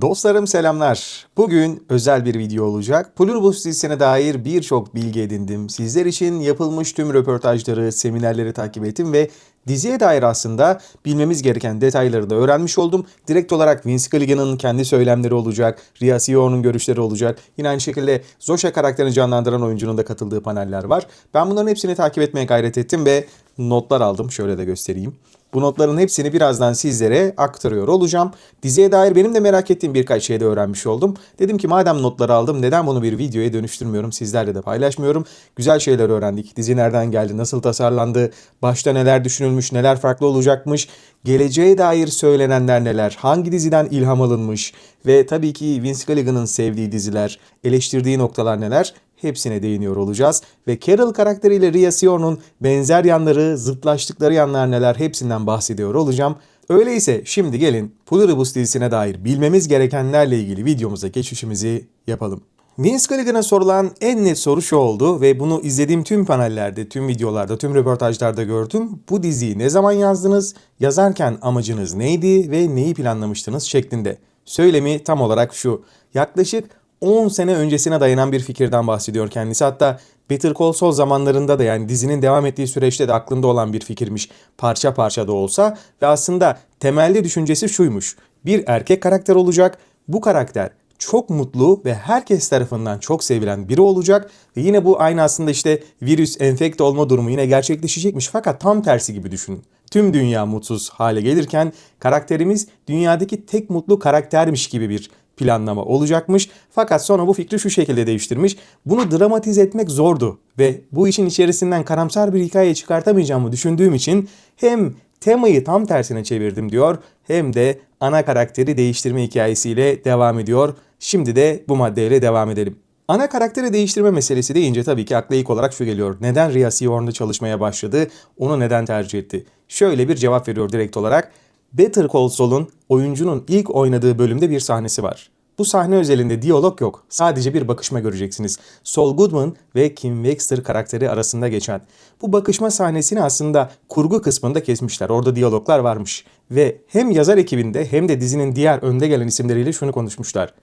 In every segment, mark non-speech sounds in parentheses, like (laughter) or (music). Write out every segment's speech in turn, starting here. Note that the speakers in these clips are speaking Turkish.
Dostlarım selamlar. Bugün özel bir video olacak. Pluribus dizisine dair birçok bilgi edindim. Sizler için yapılmış tüm röportajları, seminerleri takip ettim ve diziye dair aslında bilmemiz gereken detayları da öğrenmiş oldum. Direkt olarak Vince Gilligan'ın kendi söylemleri olacak, Ria Sio'nun görüşleri olacak. Yine aynı şekilde Zosha karakterini canlandıran oyuncunun da katıldığı paneller var. Ben bunların hepsini takip etmeye gayret ettim ve notlar aldım. Şöyle de göstereyim. Bu notların hepsini birazdan sizlere aktarıyor olacağım. Diziye dair benim de merak ettiğim birkaç şey de öğrenmiş oldum. Dedim ki madem notları aldım neden bunu bir videoya dönüştürmüyorum, sizlerle de paylaşmıyorum. Güzel şeyler öğrendik. Dizi nereden geldi, nasıl tasarlandı, başta neler düşünülmüş, neler farklı olacakmış, geleceğe dair söylenenler neler, hangi diziden ilham alınmış ve tabii ki Vince Gilligan'ın sevdiği diziler, eleştirdiği noktalar neler hepsine değiniyor olacağız. Ve Carol karakteriyle Ria Sio'nun benzer yanları, zıtlaştıkları yanlar neler hepsinden bahsediyor olacağım. Öyleyse şimdi gelin Pluribus dizisine dair bilmemiz gerekenlerle ilgili videomuza geçişimizi yapalım. Vince Gilligan'a sorulan en net soru şu oldu ve bunu izlediğim tüm panellerde, tüm videolarda, tüm röportajlarda gördüm. Bu diziyi ne zaman yazdınız, yazarken amacınız neydi ve neyi planlamıştınız şeklinde. Söylemi tam olarak şu. Yaklaşık 10 sene öncesine dayanan bir fikirden bahsediyor kendisi. Hatta Better Call Saul zamanlarında da yani dizinin devam ettiği süreçte de aklında olan bir fikirmiş parça parça da olsa ve aslında temelde düşüncesi şuymuş. Bir erkek karakter olacak. Bu karakter çok mutlu ve herkes tarafından çok sevilen biri olacak ve yine bu aynı aslında işte virüs enfekte olma durumu yine gerçekleşecekmiş fakat tam tersi gibi düşünün. Tüm dünya mutsuz hale gelirken karakterimiz dünyadaki tek mutlu karaktermiş gibi bir planlama olacakmış. Fakat sonra bu fikri şu şekilde değiştirmiş. Bunu dramatize etmek zordu ve bu işin içerisinden karamsar bir hikaye çıkartamayacağımı düşündüğüm için hem temayı tam tersine çevirdim diyor hem de ana karakteri değiştirme hikayesiyle devam ediyor. Şimdi de bu maddeyle devam edelim. Ana karakteri değiştirme meselesi deyince tabii ki akla ilk olarak şu geliyor. Neden Rhea Seahorn'da çalışmaya başladı? Onu neden tercih etti? Şöyle bir cevap veriyor direkt olarak. Better Call Saul'un oyuncunun ilk oynadığı bölümde bir sahnesi var. Bu sahne özelinde diyalog yok. Sadece bir bakışma göreceksiniz. Saul Goodman ve Kim Wexter karakteri arasında geçen. Bu bakışma sahnesini aslında kurgu kısmında kesmişler. Orada diyaloglar varmış. Ve hem yazar ekibinde hem de dizinin diğer önde gelen isimleriyle şunu konuşmuşlar.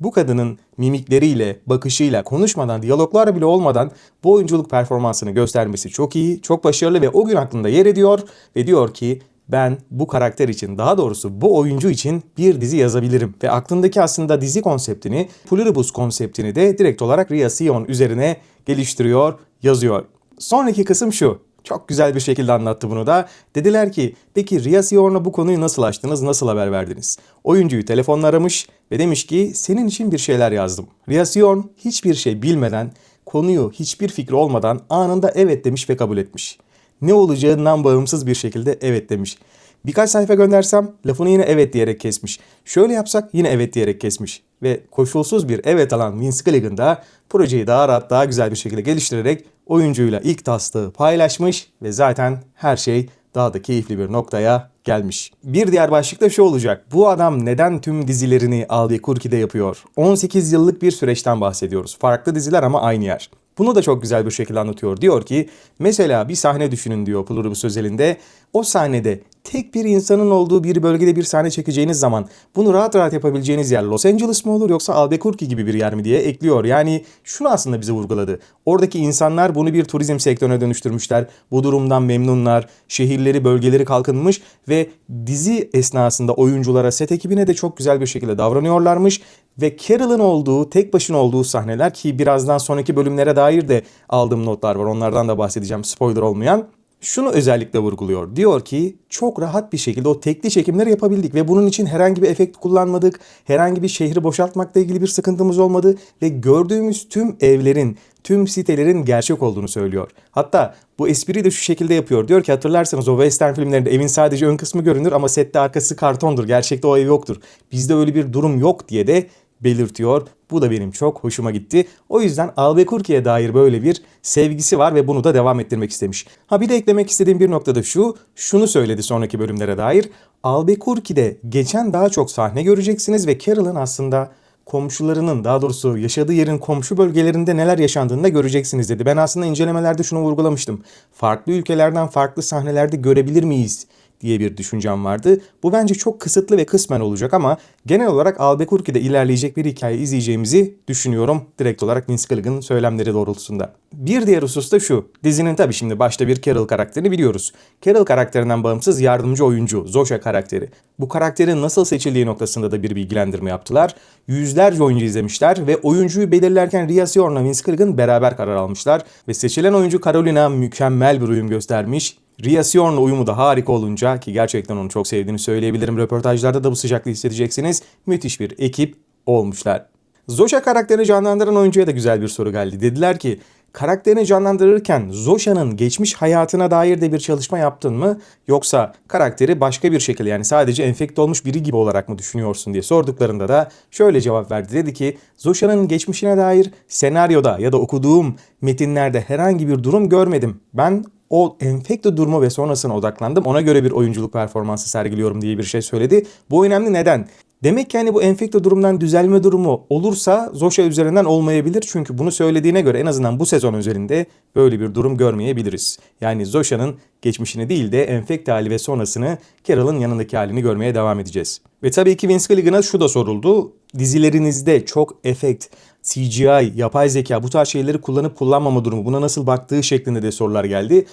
Bu kadının mimikleriyle, bakışıyla, konuşmadan, diyaloglar bile olmadan bu oyunculuk performansını göstermesi çok iyi, çok başarılı ve o gün aklında yer ediyor ve diyor ki ben bu karakter için daha doğrusu bu oyuncu için bir dizi yazabilirim. Ve aklındaki aslında dizi konseptini, Pluribus konseptini de direkt olarak Ria Sion üzerine geliştiriyor, yazıyor. Sonraki kısım şu. Çok güzel bir şekilde anlattı bunu da. Dediler ki peki Ria Sion'la bu konuyu nasıl açtınız, nasıl haber verdiniz? Oyuncuyu telefonla aramış ve demiş ki senin için bir şeyler yazdım. Ria Sion hiçbir şey bilmeden, konuyu hiçbir fikri olmadan anında evet demiş ve kabul etmiş ne olacağından bağımsız bir şekilde evet demiş. Birkaç sayfa göndersem lafını yine evet diyerek kesmiş. Şöyle yapsak yine evet diyerek kesmiş. Ve koşulsuz bir evet alan Vince Gilligan da projeyi daha rahat daha güzel bir şekilde geliştirerek oyuncuyla ilk taslağı paylaşmış ve zaten her şey daha da keyifli bir noktaya gelmiş. Bir diğer başlık da şu olacak. Bu adam neden tüm dizilerini Albuquerque'de yapıyor? 18 yıllık bir süreçten bahsediyoruz. Farklı diziler ama aynı yer. Bunu da çok güzel bir şekilde anlatıyor. Diyor ki mesela bir sahne düşünün diyor Pluribus özelinde. O sahnede tek bir insanın olduğu bir bölgede bir sahne çekeceğiniz zaman bunu rahat rahat yapabileceğiniz yer Los Angeles mı olur yoksa Albuquerque gibi bir yer mi diye ekliyor. Yani şunu aslında bize vurguladı. Oradaki insanlar bunu bir turizm sektörüne dönüştürmüşler. Bu durumdan memnunlar. Şehirleri, bölgeleri kalkınmış ve dizi esnasında oyunculara, set ekibine de çok güzel bir şekilde davranıyorlarmış ve Carol'ın olduğu, tek başına olduğu sahneler ki birazdan sonraki bölümlere dair de aldığım notlar var. Onlardan da bahsedeceğim spoiler olmayan şunu özellikle vurguluyor. Diyor ki çok rahat bir şekilde o tekli çekimleri yapabildik ve bunun için herhangi bir efekt kullanmadık. Herhangi bir şehri boşaltmakla ilgili bir sıkıntımız olmadı ve gördüğümüz tüm evlerin, tüm sitelerin gerçek olduğunu söylüyor. Hatta bu espriyi de şu şekilde yapıyor. Diyor ki hatırlarsanız o western filmlerinde evin sadece ön kısmı görünür ama sette arkası kartondur. Gerçekte o ev yoktur. Bizde öyle bir durum yok diye de belirtiyor. Bu da benim çok hoşuma gitti. O yüzden Albuquerque'ye dair böyle bir sevgisi var ve bunu da devam ettirmek istemiş. Ha bir de eklemek istediğim bir noktada şu, şunu söyledi sonraki bölümlere dair. Albuquerque'de geçen daha çok sahne göreceksiniz ve Carol'ın aslında komşularının daha doğrusu yaşadığı yerin komşu bölgelerinde neler yaşandığını da göreceksiniz dedi. Ben aslında incelemelerde şunu vurgulamıştım. Farklı ülkelerden farklı sahnelerde görebilir miyiz diye bir düşüncem vardı. Bu bence çok kısıtlı ve kısmen olacak ama genel olarak Albuquerque'de ilerleyecek bir hikaye izleyeceğimizi düşünüyorum. Direkt olarak Vince Gilligan'ın söylemleri doğrultusunda. Bir diğer husus da şu. Dizinin tabii şimdi başta bir Carol karakterini biliyoruz. Carol karakterinden bağımsız yardımcı oyuncu Zosha karakteri. Bu karakterin nasıl seçildiği noktasında da bir bilgilendirme yaptılar. Yüzlerce oyuncu izlemişler ve oyuncuyu belirlerken Ria Siorna Vince Gilligan beraber karar almışlar. Ve seçilen oyuncu Carolina mükemmel bir uyum göstermiş. Ria uyumu da harika olunca ki gerçekten onu çok sevdiğini söyleyebilirim. Röportajlarda da bu sıcaklığı hissedeceksiniz. Müthiş bir ekip olmuşlar. Zosha karakterini canlandıran oyuncuya da güzel bir soru geldi. Dediler ki karakterini canlandırırken Zosha'nın geçmiş hayatına dair de bir çalışma yaptın mı? Yoksa karakteri başka bir şekilde yani sadece enfekte olmuş biri gibi olarak mı düşünüyorsun diye sorduklarında da şöyle cevap verdi. Dedi ki Zosha'nın geçmişine dair senaryoda ya da okuduğum metinlerde herhangi bir durum görmedim. Ben o enfekte durumu ve sonrasına odaklandım. Ona göre bir oyunculuk performansı sergiliyorum diye bir şey söyledi. Bu önemli neden? Demek ki hani bu enfekte durumdan düzelme durumu olursa Zoşa üzerinden olmayabilir. Çünkü bunu söylediğine göre en azından bu sezon özelinde böyle bir durum görmeyebiliriz. Yani Zoşa'nın geçmişini değil de enfekte hali ve sonrasını Carol'ın yanındaki halini görmeye devam edeceğiz. Ve tabii ki Vince Gilligan'a şu da soruldu. Dizilerinizde çok efekt, CGI, yapay zeka bu tarz şeyleri kullanıp kullanmama durumu buna nasıl baktığı şeklinde de sorular geldi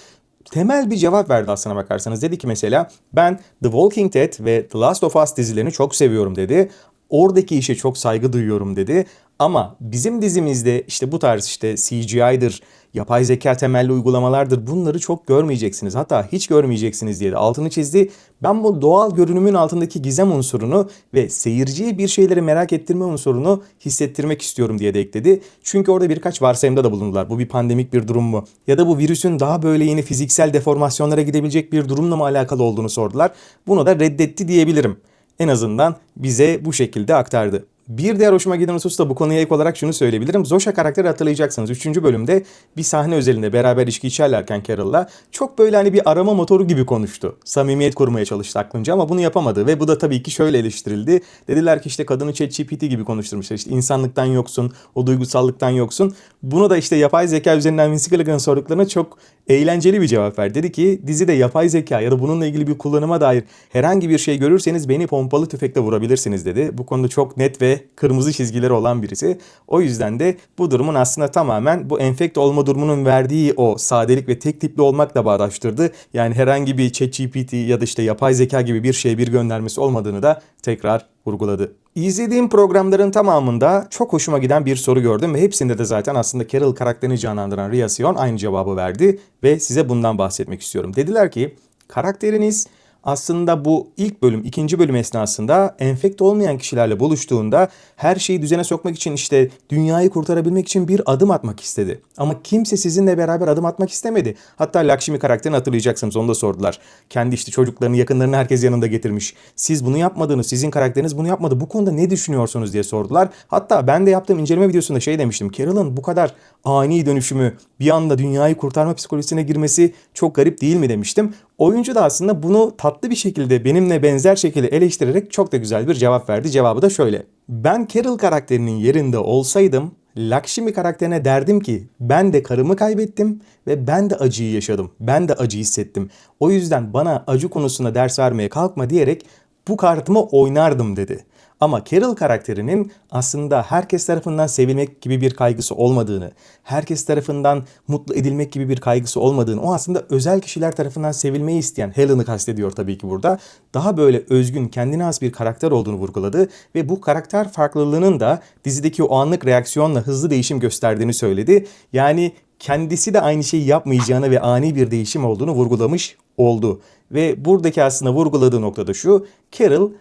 temel bir cevap verdi aslına bakarsanız. Dedi ki mesela ben The Walking Dead ve The Last of Us dizilerini çok seviyorum dedi. Oradaki işe çok saygı duyuyorum dedi. Ama bizim dizimizde işte bu tarz işte CGI'dır, yapay zeka temelli uygulamalardır bunları çok görmeyeceksiniz. Hatta hiç görmeyeceksiniz diye de altını çizdi. Ben bu doğal görünümün altındaki gizem unsurunu ve seyirciye bir şeyleri merak ettirme unsurunu hissettirmek istiyorum diye de ekledi. Çünkü orada birkaç varsayımda da bulundular. Bu bir pandemik bir durum mu? Ya da bu virüsün daha böyle yeni fiziksel deformasyonlara gidebilecek bir durumla mı alakalı olduğunu sordular. Bunu da reddetti diyebilirim. En azından bize bu şekilde aktardı. Bir diğer hoşuma giden husus da bu konuya ek olarak şunu söyleyebilirim. Zosha karakteri hatırlayacaksınız. Üçüncü bölümde bir sahne özelinde beraber içki içerlerken Carol'la çok böyle hani bir arama motoru gibi konuştu. Samimiyet kurmaya çalıştı aklınca ama bunu yapamadı ve bu da tabii ki şöyle eleştirildi. Dediler ki işte kadını ChatGPT gibi konuşturmuşlar. İşte insanlıktan yoksun, o duygusallıktan yoksun. Bunu da işte yapay zeka üzerinden Vince Gilligan sorduklarına çok eğlenceli bir cevap verdi. Dedi ki dizide yapay zeka ya da bununla ilgili bir kullanıma dair herhangi bir şey görürseniz beni pompalı tüfekle vurabilirsiniz dedi. Bu konuda çok net ve kırmızı çizgileri olan birisi. O yüzden de bu durumun aslında tamamen bu enfekte olma durumunun verdiği o sadelik ve tek tipli olmakla bağdaştırdı. Yani herhangi bir ChatGPT ya da işte yapay zeka gibi bir şey bir göndermesi olmadığını da tekrar vurguladı. İzlediğim programların tamamında çok hoşuma giden bir soru gördüm ve hepsinde de zaten aslında Carol karakterini canlandıran Ria Sion aynı cevabı verdi ve size bundan bahsetmek istiyorum. Dediler ki karakteriniz aslında bu ilk bölüm, ikinci bölüm esnasında enfekte olmayan kişilerle buluştuğunda her şeyi düzene sokmak için işte dünyayı kurtarabilmek için bir adım atmak istedi. Ama kimse sizinle beraber adım atmak istemedi. Hatta Lakshmi karakterini hatırlayacaksınız onu da sordular. Kendi işte çocuklarını, yakınlarını herkes yanında getirmiş. Siz bunu yapmadınız, sizin karakteriniz bunu yapmadı. Bu konuda ne düşünüyorsunuz diye sordular. Hatta ben de yaptığım inceleme videosunda şey demiştim. Carol'ın bu kadar ani dönüşümü, bir anda dünyayı kurtarma psikolojisine girmesi çok garip değil mi demiştim. Oyuncu da aslında bunu tatlı bir şekilde benimle benzer şekilde eleştirerek çok da güzel bir cevap verdi. Cevabı da şöyle. Ben Carol karakterinin yerinde olsaydım Lakshmi karakterine derdim ki ben de karımı kaybettim ve ben de acıyı yaşadım. Ben de acı hissettim. O yüzden bana acı konusunda ders vermeye kalkma diyerek bu kartımı oynardım dedi. Ama Carol karakterinin aslında herkes tarafından sevilmek gibi bir kaygısı olmadığını, herkes tarafından mutlu edilmek gibi bir kaygısı olmadığını, o aslında özel kişiler tarafından sevilmeyi isteyen Helen'ı kastediyor tabii ki burada. Daha böyle özgün, kendine has bir karakter olduğunu vurguladı ve bu karakter farklılığının da dizideki o anlık reaksiyonla hızlı değişim gösterdiğini söyledi. Yani kendisi de aynı şeyi yapmayacağını ve ani bir değişim olduğunu vurgulamış oldu. Ve buradaki aslında vurguladığı nokta da şu. Carol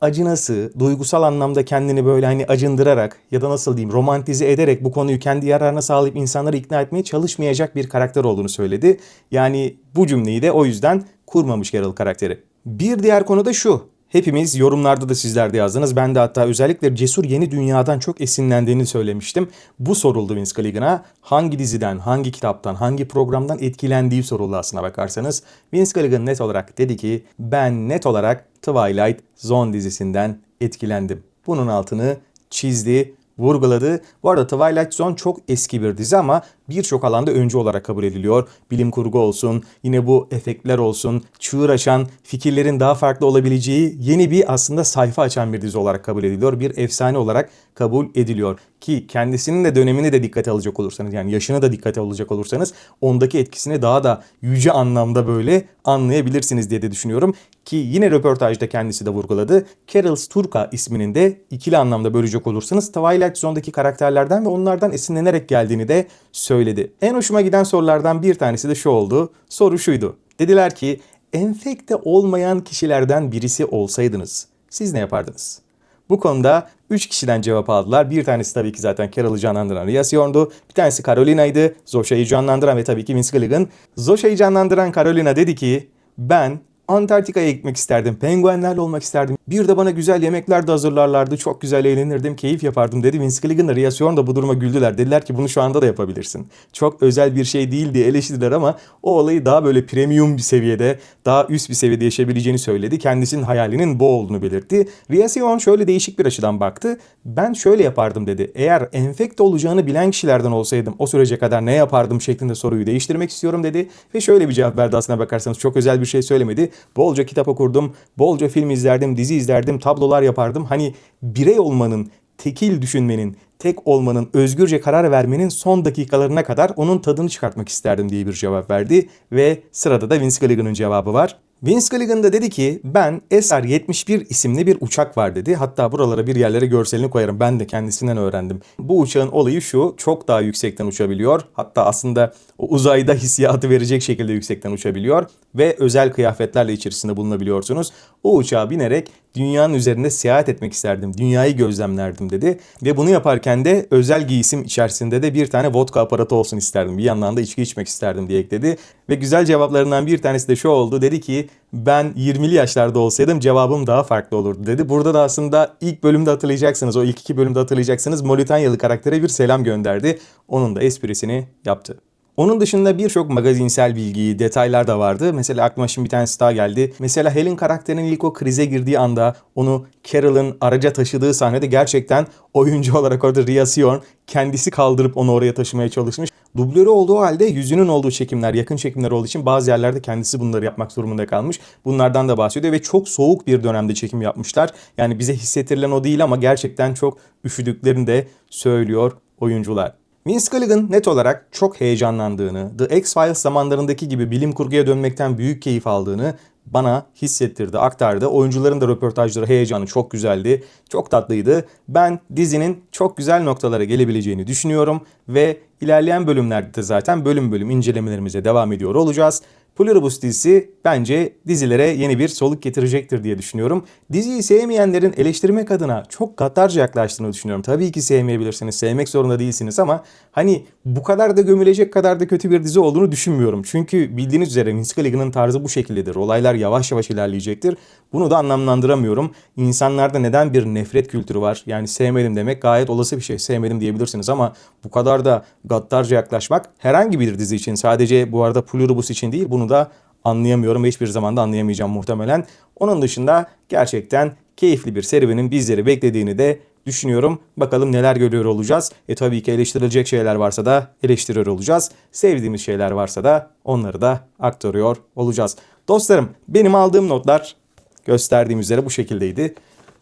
acınası, duygusal anlamda kendini böyle hani acındırarak ya da nasıl diyeyim romantize ederek bu konuyu kendi yararına sağlayıp insanları ikna etmeye çalışmayacak bir karakter olduğunu söyledi. Yani bu cümleyi de o yüzden kurmamış Carol karakteri. Bir diğer konu da şu. Hepimiz yorumlarda da sizler de yazdınız. Ben de hatta özellikle Cesur Yeni Dünya'dan çok esinlendiğini söylemiştim. Bu soruldu Vince Gilligan'a. Hangi diziden, hangi kitaptan, hangi programdan etkilendiği soruldu aslına bakarsanız. Vince Gilligan net olarak dedi ki ben net olarak Twilight Zone dizisinden etkilendim. Bunun altını çizdi vurguladı. Bu arada Twilight Zone çok eski bir dizi ama birçok alanda öncü olarak kabul ediliyor. Bilim kurgu olsun, yine bu efektler olsun, çığır açan, fikirlerin daha farklı olabileceği yeni bir aslında sayfa açan bir dizi olarak kabul ediliyor. Bir efsane olarak kabul ediliyor. Ki kendisinin de dönemini de dikkate alacak olursanız yani yaşını da dikkate alacak olursanız ondaki etkisini daha da yüce anlamda böyle anlayabilirsiniz diye de düşünüyorum. Ki yine röportajda kendisi de vurguladı. Carol Sturka isminin de ikili anlamda bölecek olursanız Twilight Zone'daki karakterlerden ve onlardan esinlenerek geldiğini de söyledi. En hoşuma giden sorulardan bir tanesi de şu oldu. Soru şuydu. Dediler ki enfekte olmayan kişilerden birisi olsaydınız siz ne yapardınız? Bu konuda 3 kişiden cevap aldılar. Bir tanesi tabii ki zaten Carol'ı canlandıran Rhea Seehorn'du. Bir tanesi Carolina'ydı. Zosha'yı canlandıran ve tabii ki Vince Gilligan. Zosha'yı canlandıran Carolina dedi ki ben Antarktika'ya gitmek isterdim. Penguenlerle olmak isterdim. Bir de bana güzel yemekler de hazırlarlardı. Çok güzel eğlenirdim, keyif yapardım dedi. Vince Gilligan da Rhea Seehorn da bu duruma güldüler. Dediler ki bunu şu anda da yapabilirsin. Çok özel bir şey değil diye eleştirdiler ama o olayı daha böyle premium bir seviyede, daha üst bir seviyede yaşayabileceğini söyledi. Kendisinin hayalinin bu olduğunu belirtti. Seehorn şöyle değişik bir açıdan baktı. Ben şöyle yapardım dedi. Eğer enfekte olacağını bilen kişilerden olsaydım o sürece kadar ne yapardım şeklinde soruyu değiştirmek istiyorum dedi. Ve şöyle bir cevap verdi aslına bakarsanız. Çok özel bir şey söylemedi. Bolca kitap okurdum, bolca film izlerdim, dizi izlerdim, tablolar yapardım. Hani birey olmanın, tekil düşünmenin, tek olmanın, özgürce karar vermenin son dakikalarına kadar onun tadını çıkartmak isterdim diye bir cevap verdi. Ve sırada da Vince Gilligan'ın cevabı var. Vince Gilligan da dedi ki ben SR-71 isimli bir uçak var dedi. Hatta buralara bir yerlere görselini koyarım. Ben de kendisinden öğrendim. Bu uçağın olayı şu çok daha yüksekten uçabiliyor. Hatta aslında uzayda hissiyatı verecek şekilde yüksekten uçabiliyor. Ve özel kıyafetlerle içerisinde bulunabiliyorsunuz. O uçağa binerek dünyanın üzerinde seyahat etmek isterdim. Dünyayı gözlemlerdim dedi. Ve bunu yaparken de özel giysim içerisinde de bir tane vodka aparatı olsun isterdim. Bir yandan da içki içmek isterdim diye ekledi. Ve güzel cevaplarından bir tanesi de şu oldu. Dedi ki ben 20'li yaşlarda olsaydım cevabım daha farklı olurdu dedi. Burada da aslında ilk bölümde hatırlayacaksınız. O ilk iki bölümde hatırlayacaksınız. Molitanyalı karaktere bir selam gönderdi. Onun da esprisini yaptı. Onun dışında birçok magazinsel bilgi, detaylar da vardı. Mesela aklıma şimdi bir tanesi daha geldi. Mesela Helen karakterinin ilk o krize girdiği anda onu Carol'ın araca taşıdığı sahnede gerçekten oyuncu (laughs) olarak orada Rhea Seehorn kendisi kaldırıp onu oraya taşımaya çalışmış. Dublörü olduğu halde yüzünün olduğu çekimler, yakın çekimler olduğu için bazı yerlerde kendisi bunları yapmak durumunda kalmış. Bunlardan da bahsediyor ve çok soğuk bir dönemde çekim yapmışlar. Yani bize hissettirilen o değil ama gerçekten çok üşüdüklerini de söylüyor oyuncular. Vince Gilligan net olarak çok heyecanlandığını, The X-Files zamanlarındaki gibi bilim kurguya dönmekten büyük keyif aldığını bana hissettirdi, aktardı. Oyuncuların da röportajları, heyecanı çok güzeldi, çok tatlıydı. Ben dizinin çok güzel noktalara gelebileceğini düşünüyorum ve ilerleyen bölümlerde de zaten bölüm bölüm incelemelerimize devam ediyor olacağız. Pluribus dizisi bence dizilere yeni bir soluk getirecektir diye düşünüyorum. Diziyi sevmeyenlerin eleştirmek adına çok gaddarca yaklaştığını düşünüyorum. Tabii ki sevmeyebilirsiniz, sevmek zorunda değilsiniz ama hani bu kadar da gömülecek kadar da kötü bir dizi olduğunu düşünmüyorum. Çünkü bildiğiniz üzere Vince Gilligan'ın tarzı bu şekildedir. Olaylar yavaş yavaş ilerleyecektir. Bunu da anlamlandıramıyorum. İnsanlarda neden bir nefret kültürü var? Yani sevmedim demek gayet olası bir şey. Sevmedim diyebilirsiniz ama bu kadar da gaddarca yaklaşmak herhangi bir dizi için sadece bu arada Pluribus için değil bunu da anlayamıyorum hiçbir zaman da anlayamayacağım muhtemelen. Onun dışında gerçekten keyifli bir serüvenin bizleri beklediğini de düşünüyorum. Bakalım neler görüyor olacağız. E tabii ki eleştirilecek şeyler varsa da eleştiriyor olacağız. Sevdiğimiz şeyler varsa da onları da aktarıyor olacağız. Dostlarım benim aldığım notlar gösterdiğim üzere bu şekildeydi.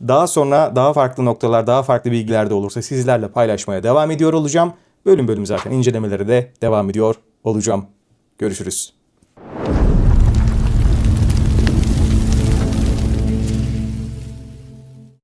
Daha sonra daha farklı noktalar, daha farklı bilgiler de olursa sizlerle paylaşmaya devam ediyor olacağım. Bölüm bölüm zaten incelemelere de devam ediyor olacağım. Görüşürüz.